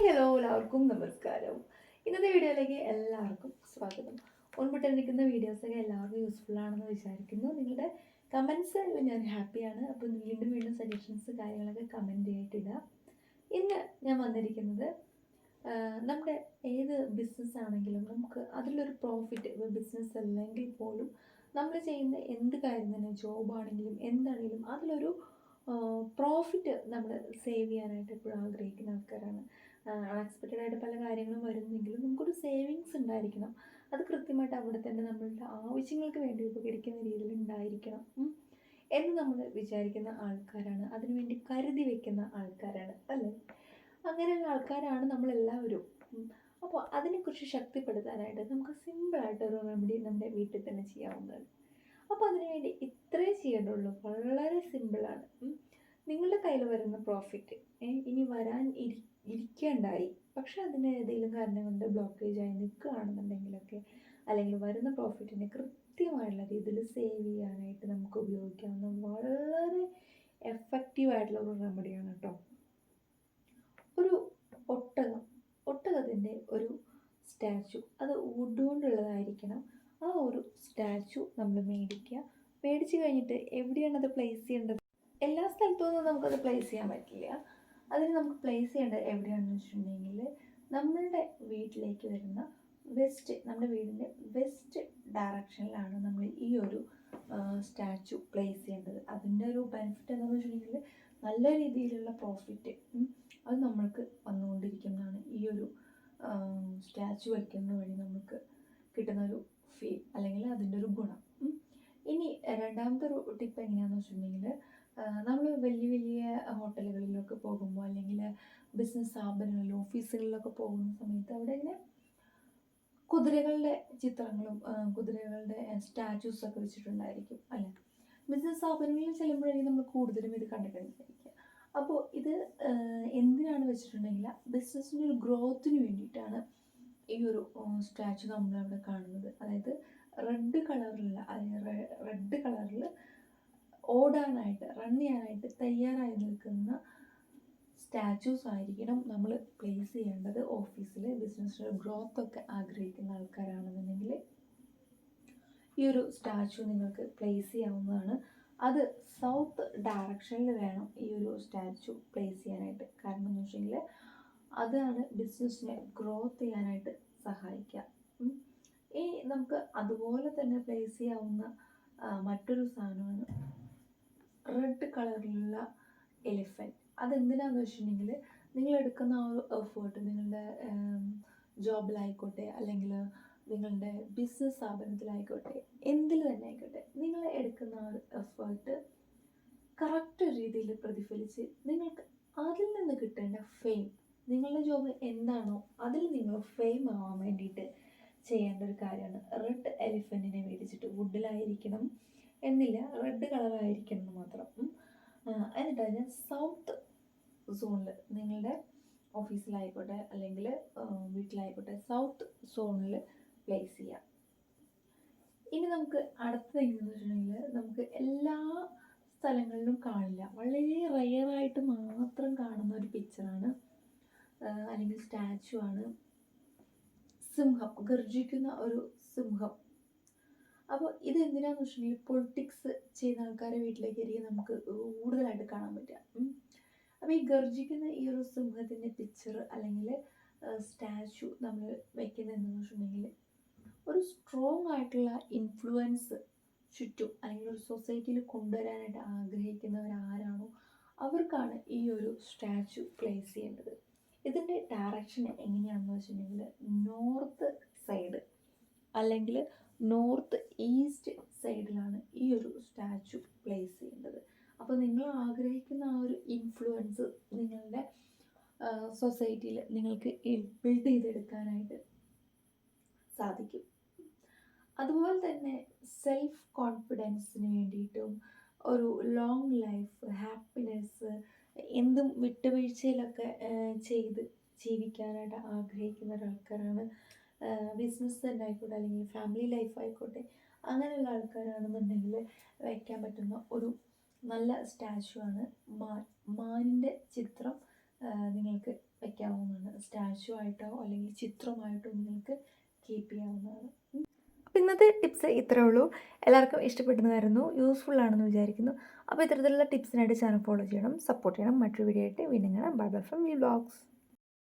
Hello എല്ലാവർക്കും നമസ്കാരം. ഇന്നത്തെ വീഡിയോയിലേക്ക് എല്ലാവർക്കും സ്വാഗതം. ഉൾപ്പെട്ടിരിക്കുന്ന വീഡിയോസൊക്കെ എല്ലാവർക്കും യൂസ്ഫുൾ ആണെന്ന് വിചാരിക്കുന്നു. നിങ്ങളുടെ കമൻസ് ഞാൻ ഹാപ്പിയാണ് അപ്പോൾ വീണ്ടും വീണ്ടും സജഷൻസ് കാര്യങ്ങളൊക്കെ കമന്റ് ചെയ്തിട്ടിടുക ഇന്ന് ഞാൻ വന്നിരിക്കുന്നത് നമ്മുടെ ഏത് ബിസിനസ് ആണെങ്കിലും നമുക്ക് അതിലൊരു പ്രോഫിറ്റ് ബിസിനസ് അല്ലെങ്കിൽ പോലും നമ്മൾ ചെയ്യുന്ന എന്ത് കാര്യം തന്നെ ജോബ് ആണെങ്കിലും എന്താണെങ്കിലും അതിലൊരു പ്രോഫിറ്റ് നമ്മൾ സേവ് ചെയ്യാനായിട്ട് എപ്പോഴും ആഗ്രഹിക്കുന്ന ആൾക്കാരാണ്. അൺഎക്സ്പെക്റ്റഡ് ആയിട്ട് പല കാര്യങ്ങളും വരുന്നെങ്കിലും നമുക്കൊരു സേവിങ്സ് ഉണ്ടായിരിക്കണം. അത് കൃത്യമായിട്ട് അവിടെ തന്നെ നമ്മളുടെ ആവശ്യങ്ങൾക്ക് വേണ്ടി ഉപകരിക്കുന്ന രീതിയിൽ ഉണ്ടായിരിക്കണം. എന്ന് നമ്മൾ വിചാരിക്കുന്ന ആൾക്കാരാണ്. അതിനുവേണ്ടി കരുതി വെക്കുന്ന ആൾക്കാരാണ്. അല്ലേ? അങ്ങനെയുള്ള ആൾക്കാരാണ് നമ്മളെല്ലാവരും. അപ്പോൾ അതിനെക്കുറിച്ച് ശക്തിപ്പെടുത്താനായിട്ട് നമുക്ക് സിമ്പിളായിട്ട് ഒരു റെമഡി നമ്മുടെ വീട്ടിൽ തന്നെ ചെയ്യാവുന്നതാണ്. അപ്പോൾ അതിനുവേണ്ടി ഇത്രേ ചെയ്യേണ്ടുള്ളൂ. വളരെ സിമ്പിളാണ്. നിങ്ങളുടെ കയ്യിൽ വരുന്ന പ്രോഫിറ്റ് ഇനി വരാൻ ഇരി ഇരിക്കേണ്ടായി. പക്ഷെ അതിന് ഏതെങ്കിലും കാരണം കൊണ്ട് ബ്ലോക്കേജ് ആയി നിൽക്കുകയാണെന്നുണ്ടെങ്കിലൊക്കെ അല്ലെങ്കിൽ വരുന്ന പ്രോഫിറ്റിനെ കൃത്യമായിട്ടുള്ള രീതിയിൽ സേവ് ചെയ്യാനായിട്ട് നമുക്ക് ഉപയോഗിക്കാവുന്ന വളരെ എഫക്റ്റീവായിട്ടുള്ള ഒരു റെമഡിയാണ് കേട്ടോ ഒരു ഒട്ടകം ഒട്ടകത്തിന്റെ ഒരു സ്റ്റാച്ചു അത് വുഡ് കൊണ്ടുള്ളതായിരിക്കണം ആ ഒരു സ്റ്റാച്ചു നമ്മൾ മേടിക്കുക. മേടിച്ച് കഴിഞ്ഞിട്ട് എവിടെയാണ് അത് പ്ലേസ് ചെയ്യേണ്ടത്? എല്ലാ സ്ഥലത്തുനിന്നും നമുക്കത് പ്ലേസ് ചെയ്യാൻ പറ്റില്ല. അതിന് നമുക്ക് പ്ലേസ് ചെയ്യേണ്ടത് എവിടെയാണെന്ന് വെച്ചിട്ടുണ്ടെങ്കിൽ നമ്മളുടെ വീട്ടിലേക്ക് വരുന്ന വെസ്റ്റ് നമ്മുടെ വീടിന്റെ വെസ്റ്റ് ഡയറക്ഷനിലാണ് നമ്മൾ ഈ ഒരു സ്റ്റാച്ചു പ്ലേസ് ചെയ്യേണ്ടത്. അതിന്റെ ഒരു ബെനിഫിറ്റ് എന്താണെന്ന് വെച്ചിട്ടുണ്ടെങ്കിൽ നല്ല രീതിയിലുള്ള പ്രോഫിറ്റ് അത് നമ്മൾക്ക് വന്നുകൊണ്ടിരിക്കുന്നതാണ്. ഈ ഒരു സ്റ്റാച്ചു വയ്ക്കുന്ന വഴി നമുക്ക് കിട്ടുന്ന ഒരു ഫീൽ അല്ലെങ്കിൽ അതിന്റെ ഒരു ഗുണം ഇനി രണ്ടാമത്തെ ഒരു ടിപ്പ് എങ്ങനെയാണെന്ന് വെച്ചിട്ടുണ്ടെങ്കിൽ നമ്മൾ വലിയ വലിയ ഹോട്ടലുകളിലൊക്കെ പോകുമ്പോൾ അല്ലെങ്കിൽ ബിസിനസ് സ്ഥാപനങ്ങളിൽ ഓഫീസുകളിലൊക്കെ പോകുന്ന സമയത്ത് അവിടെ ഇങ്ങനെ കുതിരകളുടെ ചിത്രങ്ങളും കുതിരകളുടെ സ്റ്റാച്യൂസ് ഒക്കെ വെച്ചിട്ടുണ്ടായിരിക്കും അല്ലേ? ബിസിനസ് സ്ഥാപനങ്ങളിൽ ചെല്ലുമ്പോഴായിരിക്കും നമ്മൾ കൂടുതലും ഇത് കണ്ടിട്ടുണ്ടായിരിക്കുക അപ്പോൾ ഇത് എന്തിനാണ് വെച്ചിട്ടുണ്ടെങ്കിൽ ബിസിനസ്സിന്റെ ഒരു ഗ്രോത്തിന് വേണ്ടിയിട്ടാണ് ഈ ഒരു സ്റ്റാച്ചു നമ്മളവിടെ കാണുന്നത്. അതായത് റെഡ് കളറിലുള്ള അതായത് റെഡ് കളറിൽ ഓടാനായിട്ട് റൺ ചെയ്യാനായിട്ട് തയ്യാറായി നിൽക്കുന്ന സ്റ്റാച്യൂസ് ആയിരിക്കണം നമ്മൾ പ്ലേസ് ചെയ്യേണ്ടത് ഓഫീസിൽ ബിസിനസ് ഗ്രോത്ത് ഒക്കെ ആഗ്രഹിക്കുന്ന ആൾക്കാരാണെന്നുണ്ടെങ്കിൽ ഈ ഒരു സ്റ്റാച്ചു നിങ്ങൾക്ക് പ്ലേസ് ചെയ്യാവുന്നതാണ്. അത് സൗത്ത് ഡയറക്ഷനിൽ വേണം ഈ ഒരു സ്റ്റാച്ചു പ്ലേസ് ചെയ്യാനായിട്ട്. കാരണം എന്ന് വെച്ചെങ്കിൽ അതാണ് ബിസിനസ്സിനെ ഗ്രോത്ത് ചെയ്യാനായിട്ട് സഹായിക്കുക. ഈ നമുക്ക് അതുപോലെ തന്നെ പ്ലേസ് ചെയ്യാവുന്ന മറ്റൊരു സാധനമാണ് റെഡ് കളറിലുള്ള എലിഫന്റ് അതെന്തിനാന്ന് വെച്ചിട്ടുണ്ടെങ്കിൽ നിങ്ങൾ എടുക്കുന്ന ആ ഒരു എഫേർട്ട് നിങ്ങളുടെ ജോബിലായിക്കോട്ടെ അല്ലെങ്കിൽ നിങ്ങളുടെ ബിസിനസ് സ്ഥാപനത്തിലായിക്കോട്ടെ എന്തിൽ തന്നെ ആയിക്കോട്ടെ നിങ്ങൾ എടുക്കുന്ന ആ ഒരു എഫേർട്ട് കറക്റ്റ് രീതിയിൽ പ്രതിഫലിച്ച് നിങ്ങൾക്ക് അതിൽ നിന്ന് കിട്ടേണ്ട ഫെയിം നിങ്ങളുടെ ജോബ് എന്താണോ അതിൽ നിങ്ങൾ ഫെയിം ആവാൻ വേണ്ടിയിട്ട് ചെയ്യേണ്ട ഒരു കാര്യമാണ്. റെഡ് എലിഫന്റിനെ മേടിച്ചിട്ട് വുഡിലായിരിക്കണം എന്നില്ല. റെഡ് കളറായിരിക്കണം എന്ന് മാത്രം. എന്നിട്ട് അതിന് സൗത്ത് സോണിൽ നിങ്ങളുടെ ഓഫീസിലായിക്കോട്ടെ അല്ലെങ്കിൽ വീട്ടിലായിക്കോട്ടെ സൗത്ത് സോണിൽ പ്ലേസ് ചെയ്യാം. ഇനി നമുക്ക് അടുത്തത് എങ്ങനെയെന്ന് വെച്ചിട്ടുണ്ടെങ്കിൽ നമുക്ക് എല്ലാ സ്ഥലങ്ങളിലും കാണില്ല. വളരെ റയറായിട്ട് മാത്രം കാണുന്ന ഒരു പിക്ചറാണ് അല്ലെങ്കിൽ സ്റ്റാച്ചു ആണ്. സിംഹം ഗർജിക്കുന്ന ഒരു സിംഹം. അപ്പോൾ ഇത് വെച്ചിട്ടുണ്ടെങ്കിൽ പൊളിറ്റിക്സ് ചെയ്യുന്ന ആൾക്കാരെ വീട്ടിലേക്ക് വീട്ടിലേക്കായിരിക്കും നമുക്ക് കൂടുതലായിട്ട് കാണാൻ പറ്റുക. അപ്പോൾ ഈ ഗർജിക്കുന്ന ഈ ഒരു സിംഹത്തിന്റെ പിക്ചർ അല്ലെങ്കിൽ സ്റ്റാച്ചു നമ്മൾ വയ്ക്കുന്നത് എന്താണെന്ന് വെച്ചിട്ടുണ്ടെങ്കിൽ ഒരു സ്ട്രോങ് ആയിട്ടുള്ള ഇൻഫ്ലുവൻസ് ചുറ്റും അല്ലെങ്കിൽ ഒരു സൊസൈറ്റിയിൽ കൊണ്ടുവരാനായിട്ട് ആഗ്രഹിക്കുന്നവർ ആരാണോ അവർക്കാണ് ഈ ഒരു സ്റ്റാച്ചു പ്ലേസ് ചെയ്യേണ്ടത് ഇതിന്റെ ഡയറക്ഷൻ എങ്ങനെയാണെന്ന് വെച്ചിട്ടുണ്ടെങ്കിൽ നോർത്ത് സൈഡ് അല്ലെങ്കിൽ നോർത്ത് ഈസ്റ്റ് സൈഡിലാണ് ഈ ഒരു സ്റ്റാച്ചു പ്ലേസ് ചെയ്യേണ്ടത്. അപ്പോൾ നിങ്ങൾ ആഗ്രഹിക്കുന്ന ആ ഒരു ഇൻഫ്ലുവൻസ് നിങ്ങളുടെ സൊസൈറ്റിയിൽ നിങ്ങൾക്ക് ബിൽഡ് ചെയ്തെടുക്കാനായിട്ട് സാധിക്കും. അതുപോലെ തന്നെ സെൽഫ് കോൺഫിഡൻസിന് വേണ്ടിയിട്ടും ഒരു ലോങ് ലൈഫ് ഹാപ്പിനെസ് എന്തും വിട്ടുവീഴ്ചയിലൊക്കെ ചെയ്ത് ജീവിക്കാനായിട്ട് ആഗ്രഹിക്കുന്ന ഒരാൾക്കാരാണ് ബിസിനസ് തന്നെ ആയിക്കോട്ടെ അല്ലെങ്കിൽ ഫാമിലി ലൈഫ് ആയിക്കോട്ടെ അങ്ങനെയുള്ള ആൾക്കാരാണെന്നുണ്ടെങ്കിൽ വയ്ക്കാൻ പറ്റുന്ന ഒരു നല്ല സ്റ്റാച്ചു ആണ് മാൻ മാനിന്റെ ചിത്രം നിങ്ങൾക്ക് വയ്ക്കാവുന്നതാണ് സ്റ്റാച്ചു ആയിട്ടോ അല്ലെങ്കിൽ ചിത്രമായിട്ടോ നിങ്ങൾക്ക് കീപ്പ് ചെയ്യാവുന്നതാണ്. അപ്പോൾ ഇന്നത്തെ ടിപ്സ് ഇത്രേ ഉള്ളൂ. എല്ലാവർക്കും ഇഷ്ടപ്പെടുന്നതായിരുന്നു. യൂസ്ഫുൾ ആണെന്ന് വിചാരിക്കുന്നു. അപ്പോൾ ഇത്തരത്തിലുള്ള ടിപ്സിനായിട്ട് ചാനൽ ഫോളോ ചെയ്യണം സപ്പോർട്ട് ചെയ്യണം. മറ്റൊരു വീഡിയോ ആയിട്ട് വീണ്ടും കാണാം. Bye bye from V vlogs